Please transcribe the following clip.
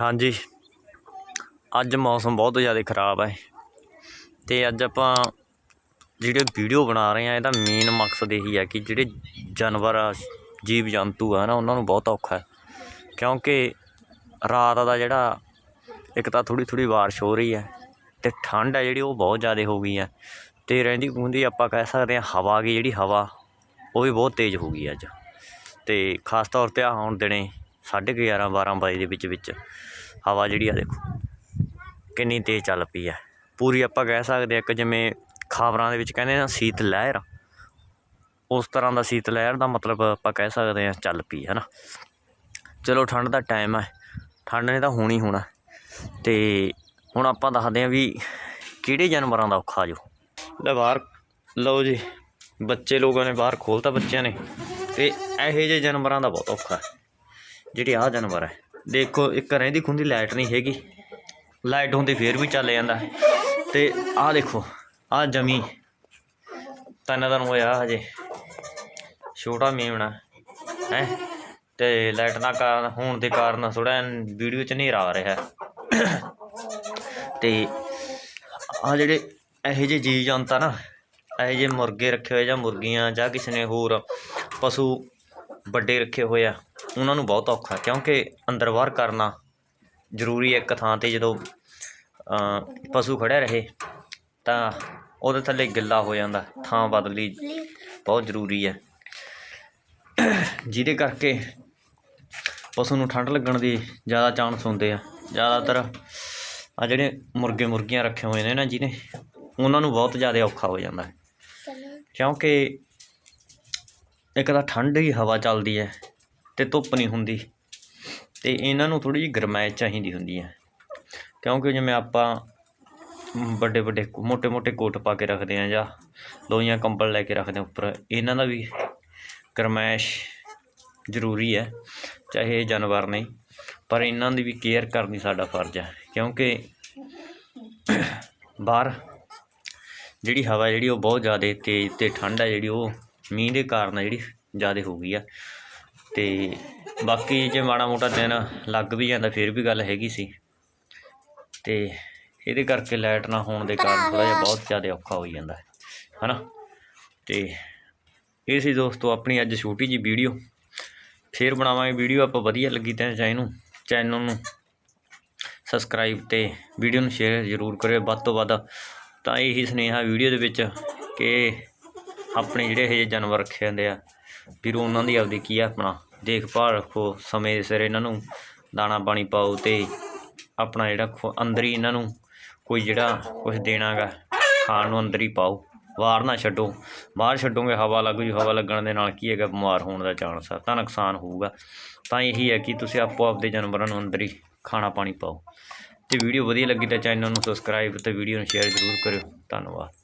ਹਾਂਜੀ। ਅੱਜ ਮੌਸਮ ਬਹੁਤ ਜ਼ਿਆਦਾ ਖਰਾਬ ਹੈ ਤੇ ਅੱਜ ਆਪਾਂ ਜਿਹੜੇ ਵੀਡੀਓ ਬਣਾ ਰਹੇ ਆ, ਇਹਦਾ ਮੇਨ ਮਕਸਦ ਇਹੀ ਹੈ ਕਿ ਜਿਹੜੇ ਜਾਨਵਰ ਆ ਜੀਵ ਜੰਤੂ ਆ ਨਾ, ਉਹਨਾਂ ਨੂੰ ਬਹੁਤ ਔਖਾ ਹੈ। ਕਿਉਂਕਿ ਰਾਤ ਦਾ ਜਿਹੜਾ ਇੱਕ ਤਾਂ ਥੋੜੀ ਥੋੜੀ ਬਾਰਿਸ਼ ਹੋ ਰਹੀ ਹੈ ਤੇ ਠੰਡ ਹੈ ਜਿਹੜੀ, ਉਹ ਬਹੁਤ ਜ਼ਿਆਦਾ ਹੋ ਗਈ ਹੈ ਤੇ ਰਹਿੰਦੀ ਖੂੰਦੀ ਆਪਾਂ ਕਹਿ ਸਕਦੇ ਹਾਂ ਹਵਾ ਦੀ ਜਿਹੜੀ ਹਵਾ, ਉਹ ਵੀ ਬਹੁਤ ਤੇਜ਼ ਹੋ ਗਈ ਅੱਜ। ਤੇ ਖਾਸ ਤੌਰ ਤੇ ਆਹ ਹੁਣ ਦਿਨੇ 11:30 12 ਵਜੇ ਦੇ ਵਿੱਚ ਵਿੱਚ ਹਵਾ ਜਿਹੜੀ ਆ ਦੇਖੋ, ਕਿੰਨੀ ਤੇਜ਼ ਚੱਲ ਪਈ ਹੈ ਪੂਰੀ ਆਪਾਂ ਕਹਿ ਸਕਦੇ ਹਾਂ ਕਿ ਜਿਵੇਂ ਖਬਰਾਂ ਦੇ ਵਿੱਚ ਕਹਿੰਦੇ ਨਾ ਸੀਤ ਲਹਿਰ। ਉਸ ਤਰ੍ਹਾਂ ਦਾ ਸੀਤ ਲਹਿਰ ਦਾ ਮਤਲਬ ਆਪਾਂ ਕਹਿ ਸਕਦੇ ਹਾਂ ਚੱਲ ਪਈ ਹੈ ਨਾ ਚਲੋ ਠੰਡ ਦਾ ਟਾਈਮ ਹੈ ਠੰਡ ਨੇ ਤਾਂ ਹੋਣੀ ਹੋਣਾ। ਤੇ ਹੁਣ ਆਪਾਂ ਦੱਸਦੇ ਹਾਂ ਵੀ ਕਿਹੜੇ ਜਾਨਵਰਾਂ ਦਾ ਔਖਾ ਜੋ। ਲੈ ਬਾਹਰ, ਲਓ ਜੀ, ਬੱਚੇ ਲੋਕਾਂ ਨੇ ਬਾਹਰ ਖੋਲਤਾ ਬੱਚਿਆਂ ਨੇ। ਤੇ ਇਹੋ ਜਿਹੇ ਜਾਨਵਰਾਂ ਦਾ ਬਹੁਤ ਔਖਾ। ਹੈ ਜਿਹੜੇ ਆਹ ਜਾਨਵਰ ਹੈ। ਦੇਖੋ, ਇੱਕ ਰਹਿੰਦੀ ਖੁੰਦੀ ਲਾਈਟ ਨਹੀਂ ਹੈਗੀ। ਲਾਈਟ ਹੁੰਦੀ ਫੇਰ ਵੀ ਚੱਲ ਜਾਂਦਾ। ਤੇ ਆਹ ਦੇਖੋ, ਆਹ ਜਮੀ। ਤਨ ਦਿਨ ਹੋਇਆ ਹਜੇ। ਛੋਟਾ ਮੇਮਣਾ, ਹੈ? ਤੇ ਲਾਈਟ ਨਾ ਕਾਰਨ, ਹੋਣ ਦੇ ਕਾਰਨ ਥੋੜਾ ਵੀਡੀਓ 'ਚ ਹਨੇਰਾ ਆ ਰਿਹਾ। ਹੈ ਤੇ ਆ ਜਿਹੜੇ ਇਹੋ ਜਿਹੇ ਜੀਵ ਜੰਤ ਆ ਨਾ, ਇਹੋ ਜਿਹੇ ਮੁਰਗੇ ਰੱਖੇ ਹੋਏ ਜਾਂ ਮੁਰਗੀਆਂ ਜਾਂ ਕਿਸੇ ਨੇ ਹੋਰ ਪਸ਼ੂ ਵੱਡੇ ਰੱਖੇ ਹੋਏ ਆ ਉਹਨਾਂ ਨੂੰ ਬਹੁਤ ਔਖਾ ਕਿਉਂਕਿ ਅੰਦਰ ਬਾਹਰ ਕਰਨਾ ਜ਼ਰੂਰੀ ਹੈ ਇੱਕ ਥਾਂ ਤੇ ਜਦੋਂ ਪਸ਼ੂ ਖੜਿਆ ਰਹੇ ਤਾਂ ਉਹਦੇ ਥੱਲੇ ਗਿੱਲਾ ਹੋ ਜਾਂਦਾ ਥਾਂ ਬਦਲੀ ਬਹੁਤ ਜ਼ਰੂਰੀ ਹੈ। ਜਿਹਦੇ ਕਰਕੇ ਪਸ਼ੂ ਨੂੰ ਠੰਡ ਲੱਗਣ ਦੀ ਜ਼ਿਆਦਾ ਚਾਂਸ ਹੁੰਦੇ ਆ। ਜ਼ਿਆਦਾਤਰ ਆ ਜਿਹੜੇ ਮੁਰਗੇ ਮੁਰਗੀਆਂ ਰੱਖੇ ਹੋਏ ਨੇ ਨਾ ਜਿਹਨੇ ਉਹਨਾਂ ਨੂੰ ਬਹੁਤ ਜ਼ਿਆਦਾ ਔਖਾ ਹੋ ਜਾਂਦਾ ਕਿਉਂਕਿ ਇੱਕ ਤਾਂ ਠੰਡ ਹੀ ਹਵਾ ਚੱਲਦੀ ਹੈ ਅਤੇ ਧੁੱਪ ਨਹੀਂ ਹੁੰਦੀ ਅਤੇ ਇਹਨਾਂ ਨੂੰ ਥੋੜ੍ਹੀ ਜਿਹੀ ਗਰਮਾਇਸ਼ ਚਾਹੀਦੀ ਹੁੰਦੀ ਹੈ। ਕਿਉਂਕਿ ਜਿਵੇਂ ਆਪਾਂ ਵੱਡੇ ਵੱਡੇ ਮੋਟੇ ਮੋਟੇ ਕੋਟ ਪਾ ਕੇ ਰੱਖਦੇ ਹਾਂ ਜਾਂ ਲੋਹੀਆਂ ਕੰਬਲ ਲੈ ਕੇ ਰੱਖਦੇ ਹਾਂ ਉੱਪਰ, ਇਹਨਾਂ ਦਾ ਵੀ ਗਰਮਾਇਸ਼ ਜ਼ਰੂਰੀ ਹੈ, ਚਾਹੇ ਇਹ ਜਾਨਵਰ ਨਹੀਂ, ਪਰ ਇਹਨਾਂ ਦੀ ਵੀ ਕੇਅਰ ਕਰਨੀ ਸਾਡਾ ਫਰਜ਼ ਹੈ। ਕਿਉਂਕਿ ਬਾਹਰ ਜਿਹੜੀ ਹਵਾ ਜਿਹੜੀ ਉਹ ਬਹੁਤ ਜ਼ਿਆਦਾ ਤੇਜ਼ ਤੇ ਠੰਡ ਹੈ ਜਿਹੜੀ ਉਹ ਮੀਂਹ ਦੇ ਕਾਰਨ ਜਿਹੜੀ ਜ਼ਿਆਦਾ ਹੋ ਗਈ ਆ। ਤੇ ਬਾਕੀ ਜੇ ਮਾੜਾ ਮੋਟਾ ਦਿਨ ਲੱਗ ਵੀ ਜਾਂਦਾ, ਫਿਰ ਵੀ ਗੱਲ ਹੈਗੀ ਸੀ। ਤੇ ਇਹਦੇ ਕਰਕੇ ਲਾਈਟ ਨਾ ਹੋਣ ਦੇ ਕਾਰਨ ਥੋੜਾ ਜਿਹਾ ਬਹੁਤ ਜ਼ਿਆਦਾ ਔਖਾ ਹੋ ਜਾਂਦਾ ਹੈ ਹਨਾ? ਤੇ ਇਹ ਸੀ ਦੋਸਤੋ ਆਪਣੀ ਅੱਜ ਛੋਟੀ ਜੀ ਵੀਡੀਓ। ਫੇਰ ਬਣਾਵਾਂਗੇ ਵੀਡੀਓ, ਆਪਾਂ ਵਧੀਆ ਲੱਗੀ ਤਾਂ ਚਾਹੇ ਨੂੰ ਚੈਨਲ ਨੂੰ ਸਬਸਕ੍ਰਾਈਬ ਤੇ ਵੀਡੀਓ ਨੂੰ ਸ਼ੇਅਰ ਜ਼ਰੂਰ ਕਰਿਓ। ਵੱਧ ਤੋਂ ਵੱਧ ਤਾਂ ਇਹੀ ਸੁਨੇਹਾ ਵੀਡੀਓ ਦੇ ਵਿੱਚ ਕਿ ਆਪਣੇ ਜਿਹੜੇ ਇਹ ਜਿਹੇ ਜਾਨਵਰ ਰੱਖੇ ਹੁੰਦੇ ਆ, ਵੀਰੋ ਉਹਨਾਂ ਦੀ ਆਪਦੀ ਕੀ ਆ ਆਪਣਾ ਦੇਖਭਾਲ ਰੱਖੋ, ਸਮੇਂ ਸਿਰ ਇਹਨਾਂ ਨੂੰ ਦਾਣਾ ਪਾਣੀ ਪਾਓ ਤੇ ਆਪਣਾ ਜਿਹੜਾ ਖੁ- ਅੰਦਰ ਹੀ ਇਹਨਾਂ ਨੂੰ ਕੋਈ ਜਿਹੜਾ ਕੁਝ ਦੇਣਾਗਾ, ਖਾਣ ਨੂੰ ਅੰਦਰ ਹੀ ਪਾਓ। ਬਾਹਰ ਨਾ ਛੱਡੋ, ਬਾਹਰ ਛੱਡੋਗੇ ਹਵਾ ਲੱਗ ਜੀ, ਹਵਾ ਲੱਗਣ ਦੇ ਨਾਲ ਕੀ ਹੈਗਾ, ਬਿਮਾਰ ਹੋਣ ਦਾ ਚਾਂਸ ਆ, ਤਾਂ ਨੁਕਸਾਨ ਹੋਊਗਾ। ਤਾਂ ਇਹੀ ਹੈ ਕਿ ਤੁਸੀਂ ਆਪੋ ਆਪਦੇ ਜਾਨਵਰਾਂ ਨੂੰ ਅੰਦਰ ਹੀ ਖਾਣਾ ਪਾਣੀ ਪਾਓ। ਤੇ ਵੀਡੀਓ ਵਧੀਆ ਲੱਗੀ ਤਾਂ ਚੈਨਲ ਨੂੰ ਸਬਸਕ੍ਰਾਈਬ ਤੇ ਵੀਡੀਓ ਨੂੰ ਸ਼ੇਅਰ ਜ਼ਰੂਰ ਕਰਿਓ। ਧੰਨਵਾਦ।